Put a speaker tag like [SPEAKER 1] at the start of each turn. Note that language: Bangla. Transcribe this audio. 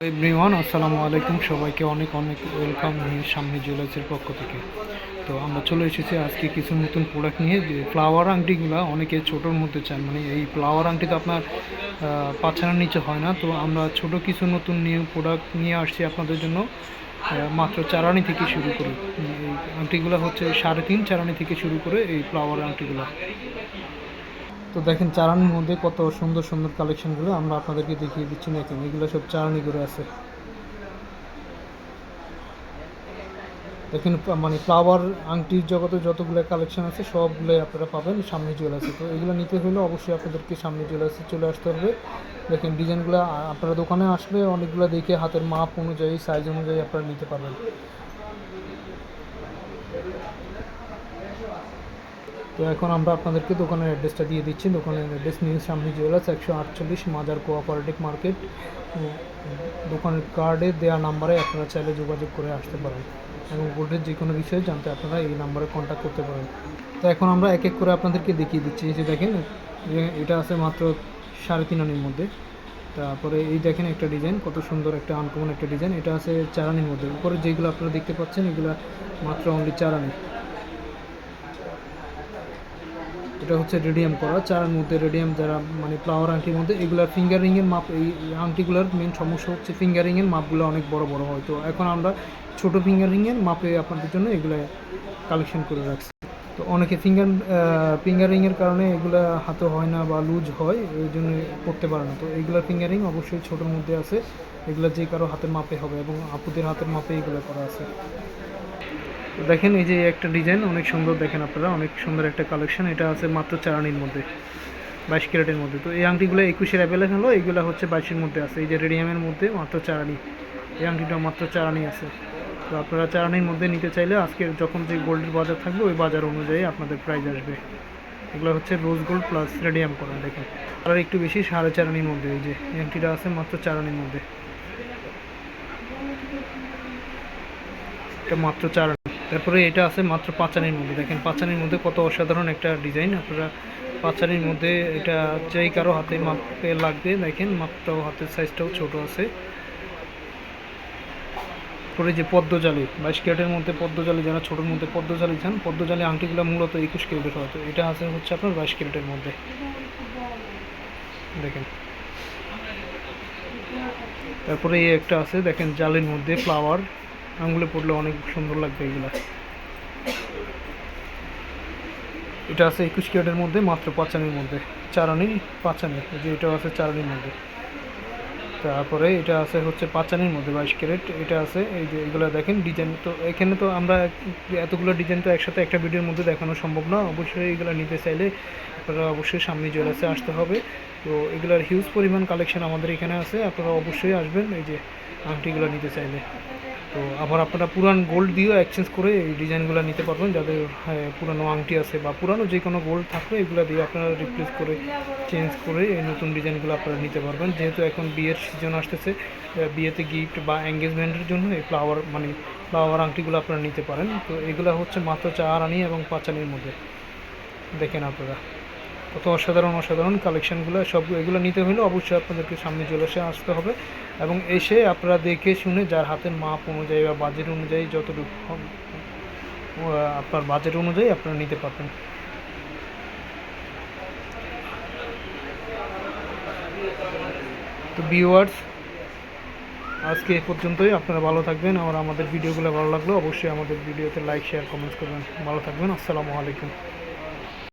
[SPEAKER 1] এভরিওয়ান আসসালামু আলাইকুম। সবাইকে অনেক অনেক ওয়েলকাম সামনে জুয়েলার্সের পক্ষ থেকে। তো আমরা চলে এসেছি আজকে কিছু নতুন প্রোডাক্ট নিয়ে। যে ফ্লাওয়ার আংটিগুলো অনেকে ছোটোর মধ্যে চান মানে এই ফ্লাওয়ার আংটি তো আপনার আহ, পাঁচানার নিচে হয় না। তো আমরা ছোট কিছু নতুন নিউ প্রোডাক্ট নিয়ে আসছি আপনাদের জন্য। মাত্র চারানি থেকে শুরু করে এই আংটিগুলো হচ্ছে সাড়ে তিন চারানি থেকে শুরু করে এই ফ্লাওয়ার আংটিগুলো। তো দেখেন চারানির মধ্যে কত সুন্দর সুন্দর কালেকশনগুলো আমরা আপনাদেরকে দেখিয়ে দিচ্ছি। না দেখেন, এগুলো সব চারানি করে আছে। দেখেন মানে ফ্লাওয়ার আংটির জগতে যতগুলো কালেকশন আছে সবগুলো আপনারা পাবেন, সামনে জুয়েলার্সে তো এগুলো নিতে হলে অবশ্যই আপনাদেরকে সামনে জুয়েলার্সে চলে আসতে হবে। দেখেন, ডিজাইনগুলো আপনারা দোকানে আসলে অনেকগুলো দেখে হাতের মাপ অনুযায়ী সাইজ অনুযায়ী আপনারা নিতে পারবেন। তো এখন আমরা আপনাদেরকে দোকানের অ্যাড্রেসটা দিয়ে দিচ্ছি। দোকানের অ্যাড্রেস নিউ সামনে জুয়েলার্স একশো আটচল্লিশ মাজার কোঅপারেটিভ মার্কেট দোকানের কার্ডে দেওয়া নাম্বারে আপনারা চাইলে যোগাযোগ করে আসতে পারেন এবং গোল্ডের যে কোনো বিষয়ে জানতে আপনারা এই নাম্বারে কন্ট্যাক্ট করতে পারেন। তো এখন আমরা এক এক করে আপনাদেরকে দেখিয়ে দিচ্ছি। এই যে দেখেন এটা আছে মাত্র সাড়ে তিন আনির মধ্যে। তারপরে এই দেখেন একটা ডিজাইন কত সুন্দর একটা আনকমন একটা ডিজাইন এটা আছে চারানির মধ্যে। উপরে যেগুলো আপনারা দেখতে পাচ্ছেন, এগুলো মাত্র অনলি চারানি এটা হচ্ছে রেডিয়াম করা চারার মধ্যে রেডিয়াম যারা মানে ফ্লাওয়ার আংটির মধ্যে, এগুলার ফিঙ্গারিংয়ের মাপ, এই আংটিগুলোর মেন সমস্যা হচ্ছে ফিঙ্গারিংয়ের মাপগুলো অনেক বড় বড় হয়। তো এখন আমরা ছোটো ফিঙ্গারিংয়ের মাপে আপনাদের জন্য এগুলো কালেকশন করে রাখছি। তো অনেকে ফিঙ্গার ফিঙ্গারিংয়ের কারণে এগুলো হাতে হয় না বা লুজ হয়, এই জন্য করতে পারে না। তো এগুলোর ফিঙ্গারিং অবশ্যই ছোটোর মধ্যে আছে, এগুলো যে কারও হাতের মাপে হবে এবং আপুদের হাতের মাপে এগুলো করা আছে। তো দেখেন, এই যে একটা ডিজাইন অনেক সুন্দর দেখেন আপনারা, অনেক সুন্দর একটা কালেকশন এটা আছে মাত্র চারানির মধ্যে, বাইশ ক্যারেটের মধ্যে। তো এই আংটিগুলো একুশের অ্যাভেলেবেল হলো এইগুলো হচ্ছে বাইশের মধ্যে আছে। এই যে রেডিয়ামের মধ্যে মাত্র চারানি এই আংটিটা মাত্র চারানি আছে। তো আপনারা চারানির মধ্যে নিতে চাইলে আজকে যখন যে গোল্ডের বাজার থাকবে, ওই বাজার অনুযায়ী আপনাদের প্রাইস আসবে। এগুলো হচ্ছে রোজ গোল্ড প্লাস রেডিয়াম করা, দেখেন। আর একটু বেশি, সাড়ে চারানির মধ্যে, এই যে এই আংটিটা আছে মাত্র চারানির মধ্যে। এটা মাত্র চার তারপরে এটা আছে মাত্র পাঁচানির মধ্যে। দেখেন পাঁচানির মধ্যে কত অসাধারণ একটা ডিজাইন। আপনারা পাঁচানির মধ্যে এটা যেই কারও হাতে মাপে লাগবে, দেখেন মাপটাও, হাতের সাইজটাও ছোট আছে। পরে যে পদ্মজালি, বাইশ ক্যারেটের মধ্যে পদ্মজালি, যারা ছোটোর মধ্যে পদ্মজালি চান, পদ্মজালি আংটিগুলো মূলত একুশ ক্যারেটের হয়। তো এটা আছে হচ্ছে আপনার বাইশ ক্যারেটের মধ্যে। দেখেন। তারপরে এই একটা আছে, দেখেন জালের মধ্যে ফ্লাওয়ার আঙুলে পড়লে অনেক সুন্দর লাগবে এগুলা। এটা আছে একুশ ক্যারেটের মধ্যে, মাত্র পাঁচানির মধ্যে। চার চারানি, পাঁচানি, এই যে এটা আছে চারানির মধ্যে। তারপরে এটা আছে হচ্ছে পাঁচানির মধ্যে, বাইশ ক্যারেট। এটা আছে, এই যে এগুলো দেখেন, ডিজাইন তো এখানে তো আমরা এতগুলো ডিজাইন তো একসাথে একটা ভিডিওর মধ্যে দেখানো সম্ভব না। অবশ্যই এগুলো নিতে চাইলে আপনারা অবশ্যই সামনে জুয়েলার্সে আসতে হবে। তো এগুলোর হিউজ পরিমাণ কালেকশন আমাদের এখানে আছে। আপনারা অবশ্যই আসবেন এই যে আংটিগুলো নিতে চাইলে। তো আবার আপনারা পুরান গোল্ড দিয়েও এক্সচেঞ্জ করে এই ডিজাইনগুলো নিতে পারবেন। যাদের হ্যাঁ, পুরানো আংটি আছে বা পুরানো যে কোনো গোল্ড থাকলে এগুলো দিয়ে আপনারা রিপ্লেস করে চেঞ্জ করে এই নতুন ডিজাইনগুলো আপনারা নিতে পারবেন। যেহেতু এখন বিয়ের সিজন আসতেছে বিয়েতে গিফট বা এঙ্গেজমেন্টের জন্য এই ফ্লাওয়ার মানে ফ্লাওয়ার আংটিগুলো আপনারা নিতে পারেন। তো এগুলো হচ্ছে মাত্র চার আনি এবং পাঁচানির মধ্যে। দেখেন আপনারা। কত অসাধারণ অসাধারণ কালেকশানগুলো সব এগুলো নিতে হলে অবশ্যই আপনাদেরকে সামনে চলে এসে আসতে হবে এবং এসে আপনারা দেখে শুনে যার হাতের মাপ অনুযায়ী বা বাজেট অনুযায়ী যতটুকু আপনার বাজেট অনুযায়ী আপনারা নিতে পারবেন। তো ভিউয়ার্স আজকে এ পর্যন্তই। আপনারা ভালো থাকবেন। আর আমাদের ভিডিওগুলো ভালো লাগল, অবশ্যই আমাদের ভিডিওতে লাইক শেয়ার কমেন্টস করবেন। ভালো থাকবেন। আসসালামু আলাইকুম।